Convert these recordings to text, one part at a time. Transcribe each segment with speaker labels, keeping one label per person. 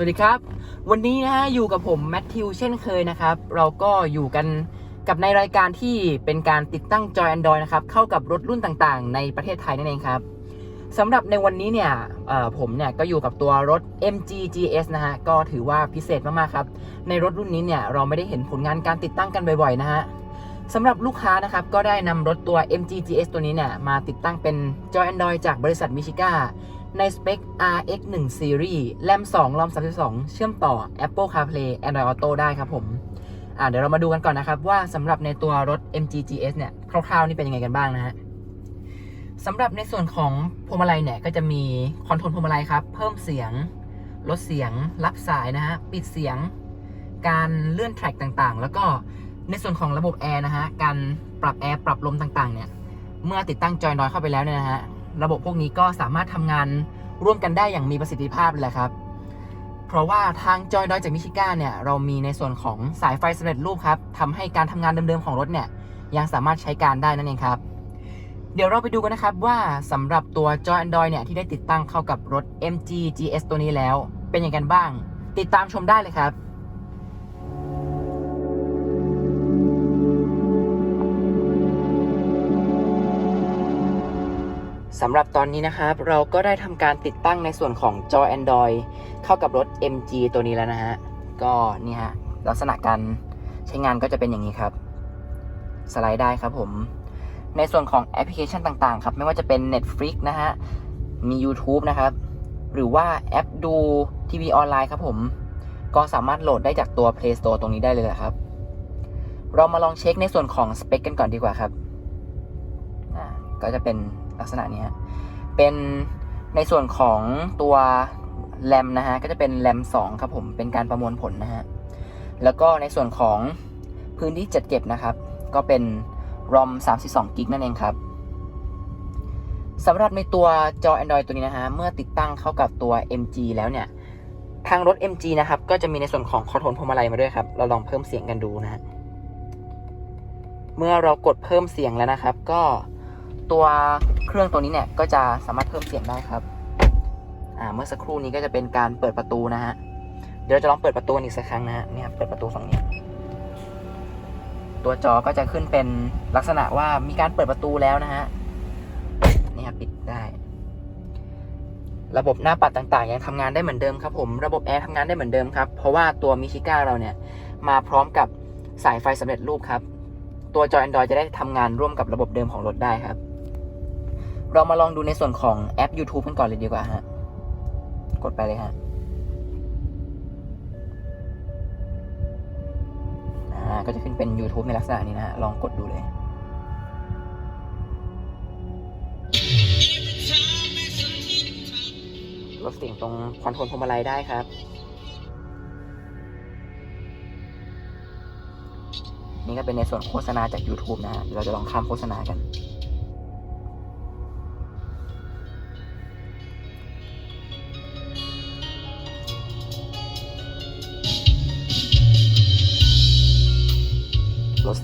Speaker 1: สวัสดีครับ วันนี้นะฮะอยู่กับผมแมทธิวเช่นเคยนะครับ เราก็อยู่กันกับในรายการที่เป็นการติดตั้งจอย Android นะครับ เข้ากับรถรุ่นต่างๆ ในประเทศไทยนั่นเองครับสำหรับในวันนี้เนี่ยผมเนี่ยก็อยู่กับตัวรถ MG GS นะฮะ ก็ถือว่าพิเศษมากๆครับ ในรถรุ่นนี้เนี่ยเราไม่ได้เห็นผลงานการติดตั้งกันบ่อยๆนะฮะสำหรับลูกค้านะครับ ก็ได้นำรถตัว MG GS ตัวนี้เนี่ยมาติดตั้งเป็นจอย Android จากบริษัทมิชิก้า ในสเปค RX 1 Series แรม2รอม32 เชื่อมต่อ Apple CarPlay Android Auto ได้ครับผมอ่าเดี๋ยวเรามาดูกันก่อนนะครับ ว่าสำหรับในตัวรถ MG GS เนี่ยคร่าวๆ นี่เป็นยังไงกันบ้างนะฮะสำหรับในส่วนของพวงมาลัยเนี่ยก็จะมีคอนโทรลพวงมาลัยครับ เพิ่มเสียง ลดเสียง รับสายนะฮะ ปิดเสียง การเลื่อนแทร็กต่างๆ แล้วก็ในส่วนของระบบแอร์นะฮะ การปรับแอร์ปรับลมต่างๆ เนี่ย เมื่อติดตั้งจอยนอยเข้าไปแล้วเนี่ยนะฮะ ระบบพวกนี้ก็สามารถทำงานร่วมกันได้อย่างมีประสิทธิภาพเลยครับ เพราะว่าทางจอยดอยจากมิชิก้าเนี่ยเรามีในส่วนของสายไฟสำเร็จรูปครับทำให้การทำงานเดิมๆของรถเนี่ยยังสามารถใช้การได้นั่นเองครับ เดี๋ยวเราไปดูกันนะครับว่าสำหรับตัวจอย Android เนี่ยที่ได้ติดตั้งเข้ากับรถ MG GS ตัวนี้แล้ว เป็นยังไงกันบ้าง ติดตามชมได้เลยครับ สำหรับตอนนี้นะครับ เราก็ได้ทำการติดตั้งในส่วนของจอ Android เข้ากับรถ MG ตัวนี้แล้วนะฮะ ก็นี่ฮะลักษณะการใช้งานก็จะเป็นอย่างนี้ครับ สไลด์ได้ครับผม ในส่วนของแอปพลิเคชันต่างๆ ครับ ไม่ว่าจะเป็น Netflix นะฮะ มี YouTube นะครับ หรือว่าแอปดูทีวีออนไลน์ครับผม ก็สามารถโหลดได้จากตัว Play Store ตรงนี้ได้เลยแหละครับ เรามาลองเช็คในส่วนของสเปคกันก่อนดีกว่าครับก็จะเป็น ลักษณะนี้ฮะเป็นในส่วนของตัวแรมนะฮะก็จะเป็นแรม2ครับผมเป็นการประมวลผลนะฮะแล้วก็ในส่วนของพื้นที่จัดเก็บนะครับ ก็เป็น ROM 32กิกนั่นเองครับสำหรับในตัวจอ Android ตัวนี้นะฮะเมื่อติดตั้งเข้ากับตัว MG แล้วเนี่ย ทางรถ MG นะครับก็จะมีในส่วนของคอนโทรลพวงมาลัยมาด้วยครับ เราลองเพิ่มเสียงกันดูนะฮะเมื่อเรากดเพิ่มเสียงแล้วนะครับ ก็ ตัวเครื่องตัวนี้เนี่ยก็จะสามารถเพิ่มเสียงได้ครับอ่าเมื่อสักครู่นี้ก็จะเป็นการเปิดประตูนะฮะเดี๋ยวจะลองเปิดประตูอีกสักครั้งนะฮะเนี่ยเปิดประตูฝั่งนี้ ตัวจอก็จะขึ้นเป็นลักษณะว่ามีการเปิดประตูแล้วนะฮะนี่ครับปิดได้ ระบบหน้าปัดต่างๆ ยังทำงานได้เหมือนเดิมครับผมระบบแอร์ทำงานได้เหมือนเดิมครับเพราะว่าตัวมิชิก้าเราเนี่ยมาพร้อมกับสายไฟสำเร็จรูปครับ ตัวจอ Android จะได้ทำงานร่วมกับระบบเดิมของรถได้ครับ เรามาลองดูในส่วนของแอป YouTube กันก่อนเลยดีกว่าฮะ กดไปเลยฮะอ่าก็จะขึ้นเป็น YouTube ในลักษณะนี้นะฮะ ลองกดดูเลย ลดเสียงตรงคอนโทรลพวงมาลัยได้ครับ นี่ก็เป็นในส่วนโฆษณาจาก YouTube นะฮะ เราจะลองข้ามโฆษณากัน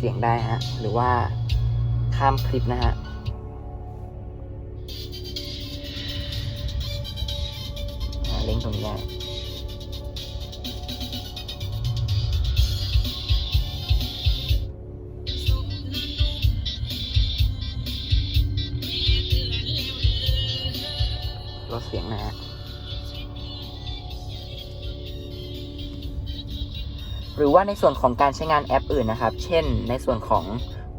Speaker 1: สียงได้ฮะ หรือว่าข้ามคลิปนะฮะเล่งตรงนี้ได้ลดเสียงนะฮะ หรือว่าในส่วนของการใช้งานแอปอื่นนะครับ เช่นในส่วนของ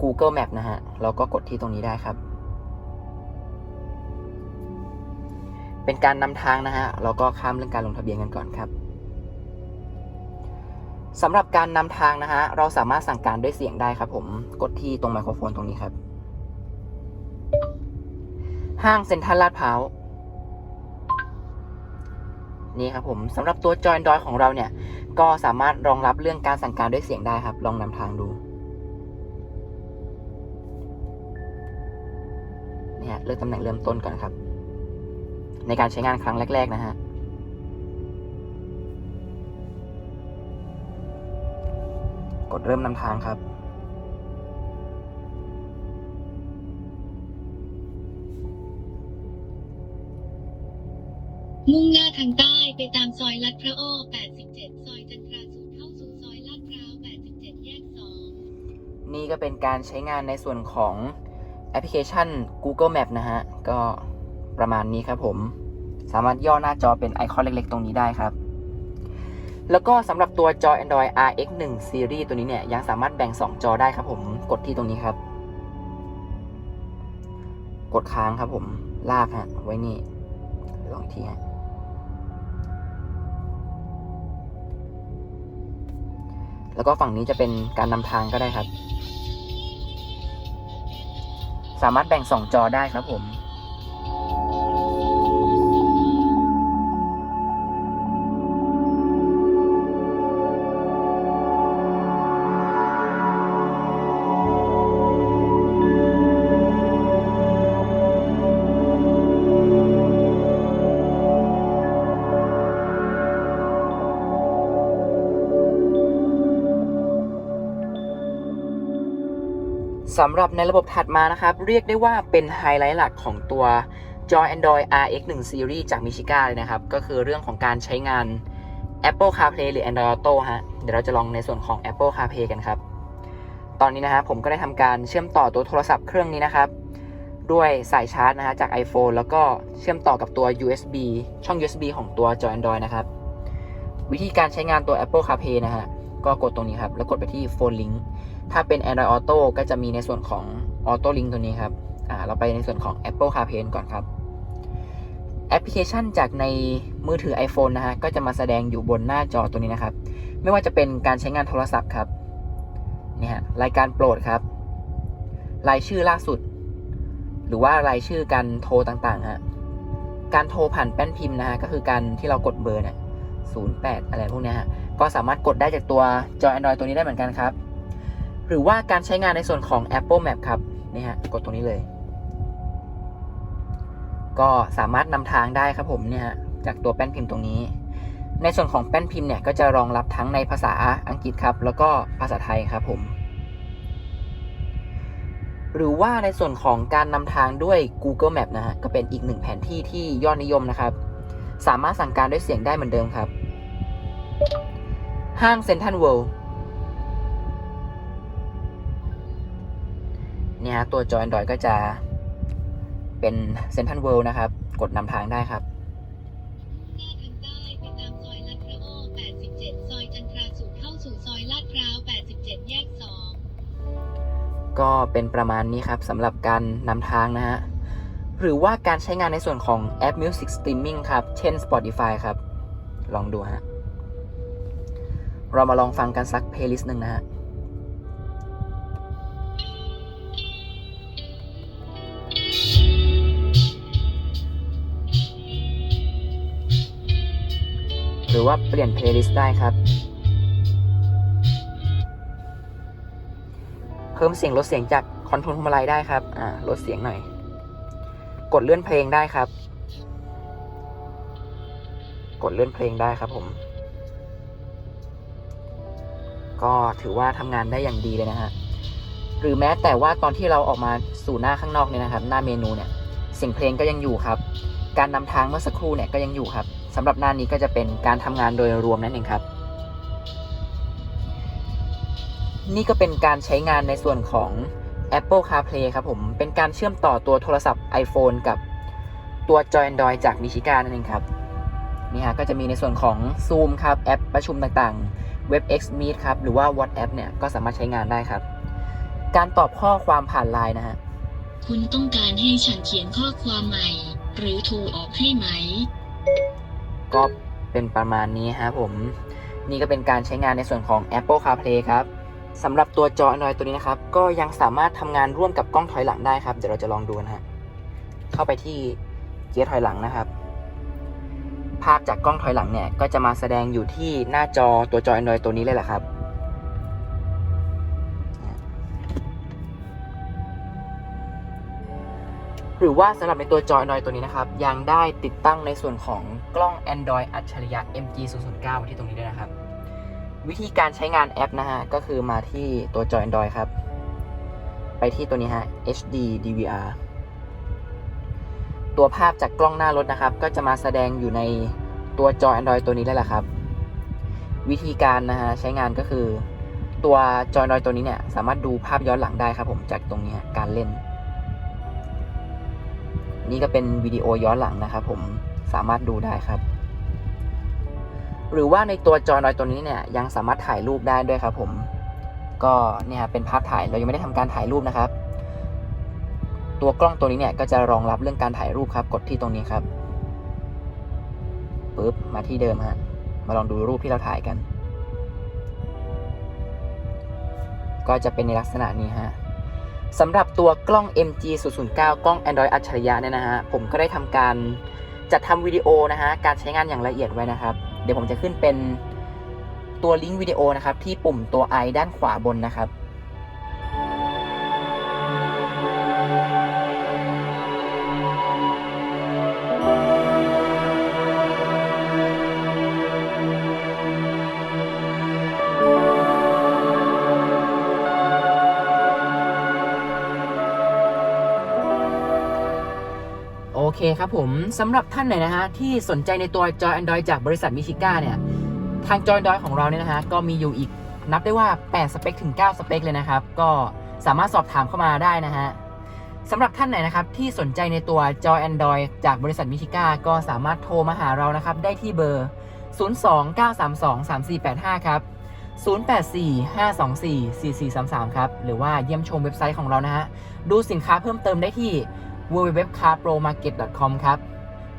Speaker 1: Google Map นะฮะ เราก็กดที่ตรงนี้ได้ครับ เป็นการนำทางนะฮะ เราก็ข้ามเรื่องการลงทะเบียนกันก่อนครับสำหรับการนำทางนะฮะ เราสามารถสั่งการด้วยเสียงได้ครับผม กดที่ตรงไมโครโฟนตรงนี้ครับ ห้างเซ็นทรัลลาดพร้าว นี่ครับผมสำหรับตัวจอย Android ของเราเนี่ย ก็สามารถรองรับเรื่องการสั่งการด้วยเสียงได้ครับ ลองนำทางดูเนี่ยเลือกตำแหน่งเริ่มต้นก่อนครับ ในการใช้งานครั้งแรก ๆ นะฮะกดเริ่มนำทางครับ
Speaker 2: ทางใต้ไปตามซอยลัดพร้าว87 ซอยจันทราสูเข้าสู่ซอยลาดพร้าว 87 แยก 2
Speaker 1: นี่ก็เป็นการใช้งานในส่วนของแอปพลิเคชัน Google Map นะฮะ ก็ประมาณนี้ครับผม สามารถย่อหน้าจอเป็นไอคอนเล็กๆ ตรงนี้ได้ครับ แล้วก็สำหรับตัวจอ Android RX 1 Series ตัวนี้เนี่ย ยังสามารถแบ่ง 2 จอได้ครับผม กดที่ตรงนี้ครับ กดค้างครับผม ลากฮะ ไว้นี่ลองทีฮะ แล้วก็ฝั่งนี้จะเป็นการนำทางก็ได้ครับ สามารถแบ่งสองจอได้ครับผม สำหรับในระบบถัดมานะครับ เรียกได้ว่าเป็นไฮไลท์หลักของตัวจอ Android RX 1 Series จาก Michiga เลยนะครับ ก็คือเรื่องของการใช้งาน Apple CarPlay หรือ Android Auto ฮะ เดี๋ยวเราจะลองในส่วนของ Apple CarPlay กันครับ ตอนนี้นะฮะผมก็ได้ทำการเชื่อมต่อตัวโทรศัพท์เครื่องนี้นะครับ ด้วยสายชาร์จนะฮะจาก iPhone แล้วก็เชื่อมต่อกับตัว USB ช่อง USB ของตัวจอ Android นะครับ วิธีการใช้งานตัว Apple CarPlay นะฮะ ก็กดตรงนี้ครับ แล้วกดไปที่ Phone Link ถ้าเป็น Android Auto ก็จะมีในส่วนของ Auto Link ตัวนี้ครับอ่าเราไปในส่วนของ Apple CarPlay ก่อนครับแอปพลิเคชันจากในมือถือ iPhone นะฮะ ก็จะมาแสดงอยู่บนหน้าจอตัวนี้นะครับ ไม่ว่าจะเป็นการใช้งานโทรศัพท์ครับนี่ฮะรายการโปรดครับ รายชื่อล่าสุด หรือว่ารายชื่อการโทรต่างๆฮะการโทรผ่านแป้นพิมพ์นะฮะ ก็คือการที่เรากดเบอร์เนี่ย08อะไรพวกเนี้ยฮะ ก็สามารถกดได้จากตัวจอ Android ตัวนี้ได้เหมือนกันครับ หรือว่าการใช้งานในส่วนของ Apple Map ครับนี่ฮะกดตรงนี้เลย ก็สามารถนำทางได้ครับผมเนี่ยฮะจากตัวแป้นพิมพ์ตรงนี้ ในส่วนของแป้นพิมพ์เนี่ยก็จะรองรับทั้งในภาษาอังกฤษครับ แล้วก็ภาษาไทยครับผม หรือว่าในส่วนของการนำทางด้วย Google Map นะฮะก็เป็นอีกหนึ่งแผนที่ที่ยอดนิยมนะครับ สามารถสั่งการด้วยเสียงได้เหมือนเดิมครับ ห้างเซ็นทรัลเวิลด์ เนี่ยฮะตัวจอ Android ก็จะเป็น Central World นะครับ กดนำทางได้ครับ
Speaker 2: หน้าทางใต้ไปตามซอยลาดพร้าว87ซอยจันทราสูตรเข้าสู่ซอยลาดพร้าว87แยก2
Speaker 1: ก็เป็นประมาณนี้ครับสำหรับการนำทางนะฮะ หรือว่าการใช้งานในส่วนของแอป Music Streaming ครับ เช่น Spotify ครับ ลองดูฮะ เรามาลองฟังกันสักเพลย์ลิสต์หนึ่งนะฮะ รือว่าเปลี่ยนเพลย์ลิสต์ได้ครับ เพิ่มเสียงลดเสียงจากคอนโทรลพวงมาลัยได้ครับ อ่า ลดเสียงหน่อย กดเลื่อนเพลงได้ครับ กดเลื่อนเพลงได้ครับผม ก็ถือว่าทำงานได้อย่างดีเลยนะฮะ หรือแม้แต่ว่าตอนที่เราออกมาสู่หน้าข้างนอกเนี่ยนะครับ หน้าเมนูเนี่ย เสียงเพลงก็ยังอยู่ครับ การนำทางเมื่อสักครู่เนี่ยก็ยังอยู่ครับ สำหรับหน้านี้ก็จะเป็นการทำงานโดยรวมนั่นเองครับ นี่ก็เป็นการใช้งานในส่วนของ Apple CarPlay ครับผม เป็นการเชื่อมต่อตัวโทรศัพท์ iPhone กับตัวจอ Android จาก Michiga นั่นเองครับนี่ฮะก็จะมีในส่วนของ Zoom ครับแอปประชุมต่างๆ WebEx Meet ครับหรือว่า WhatsApp เนี่ยก็สามารถใช้งานได้ครับ การตอบข้อความผ่านไลน์นะฮะ
Speaker 2: คุณต้องการให้ฉันเขียนข้อความใหม่ หรือโทรออกให้ไหม
Speaker 1: ก็เป็นประมาณนี้ครับผม นี่ก็เป็นการใช้งานในส่วนของ Apple CarPlay ครับสำหรับตัวจอ Android ตัวนี้นะครับ ก็ยังสามารถทำงานร่วมกับกล้องถอยหลังได้ครับ เดี๋ยวเราจะลองดูนะฮะ เข้าไปที่เกียร์ถอยหลังนะครับ ภาพจากกล้องถอยหลังเนี่ย ก็จะมาแสดงอยู่ที่หน้าจอตัวจอ Android ตัวนี้เลยแหละครับ รือว่าสำหรับในตัวจอ Android ตัวนี้นะครับ ยังได้ติดตั้งในส่วนของกล้อง Android อัจฉริยะ MG 009ไว้ที่ตรงนี้ด้วยนะครับ วิธีการใช้งานแอปนะฮะ ก็คือมาที่ตัวจอย Android ครับ ไปที่ตัวนี้ฮะ HD DVR ตัวภาพจากกล้องหน้ารถนะครับ ก็จะมาแสดงอยู่ในตัวจอย Android ตัวนี้ได้แหละครับ วิธีการนะฮะใช้งานก็คือ ตัวจอย Android ตัวนี้เนี่ยสามารถดูภาพย้อนหลังได้ครับผมจากตรงนี้การเล่น นี่ก็เป็นวิดีโอย้อนหลังนะครับผมสามารถดูได้ครับ หรือว่าในตัวจอ Android ตัวนี้เนี่ยยังสามารถถ่ายรูปได้ด้วยครับผมก็เนี่ยเป็นภาพถ่ายเรายังไม่ได้ทำการถ่ายรูปนะครับ ตัวกล้องตัวนี้เนี่ยก็จะรองรับเรื่องการถ่ายรูปครับ กดที่ตรงนี้ครับปึ๊บมาที่เดิมฮะมาลองดูรูปที่เราถ่ายกัน ก็จะเป็นในลักษณะนี้ฮะ สำหรับตัวกล้อง MG 0 0 9 กล้อง Android อัจฉริยะเนี่ยนะฮะ ผมก็ได้ทำการจัดทำวิดีโอนะฮะ การใช้งานอย่างละเอียดไว้นะครับ เดี๋ยวผมจะขึ้นเป็นตัวลิงก์วิดีโอนะครับ ที่ปุ่มตัว i ด้านขวาบนนะครับ เคครับผมสำหรับท่านไหนนะฮะที่สนใจในตัวจอ Android จากบริษัทมิชิก้าเนี่ย ทางจอ Android ของเราเนี่ยนะฮะก็มีอยู่อีกนับได้ว่า 8 สเปคถึง 9 สเปคเลยนะครับ ก็สามารถสอบถามเข้ามาได้นะฮะสำหรับท่านไหนนะครับที่สนใจในตัวจอ Android จากบริษัทมิชิก้าก็สามารถโทรมาหาเรานะครับ ได้ที่เบอร์ 029323485 ครับ 0845244433 ครับ หรือว่าเยี่ยมชมเว็บไซต์ของเรานะฮะ ดูสินค้าเพิ่มเติมได้ที่ www.carpromarket.com ครับ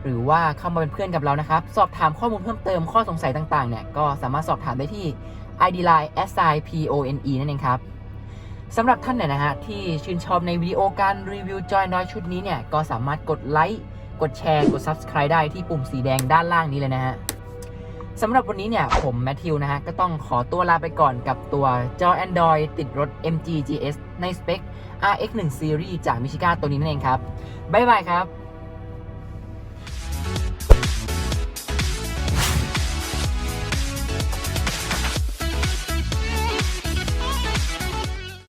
Speaker 1: หรือว่าเข้ามาเป็นเพื่อนกับเรานะครับ สอบถามข้อมูลเพิ่มเติมข้อสงสัยต่างๆเนี่ยก็สามารถสอบถามได้ที่ ID Line s i p o n e นั่นเองครับสำหรับท่านไหนนะฮะที่ชื่นชอบในวิดีโอการรีวิวจอยน้อยชุดนี้เนี่ยก็สามารถกดไลค์กดแชร์กด Subscribe ได้ที่ปุ่มสีแดงด้านล่างนี้เลยนะฮะสำหรับวันนี้เนี่ยผมแมทธิวนะฮะก็ต้องขอตัวลาไปก่อนกับตัวจอ Android ติดรถ MG GS ในสเปค RX1 Series จากมิชิก้าตัวนี้นั่นเองครับบ๊ายบายครับ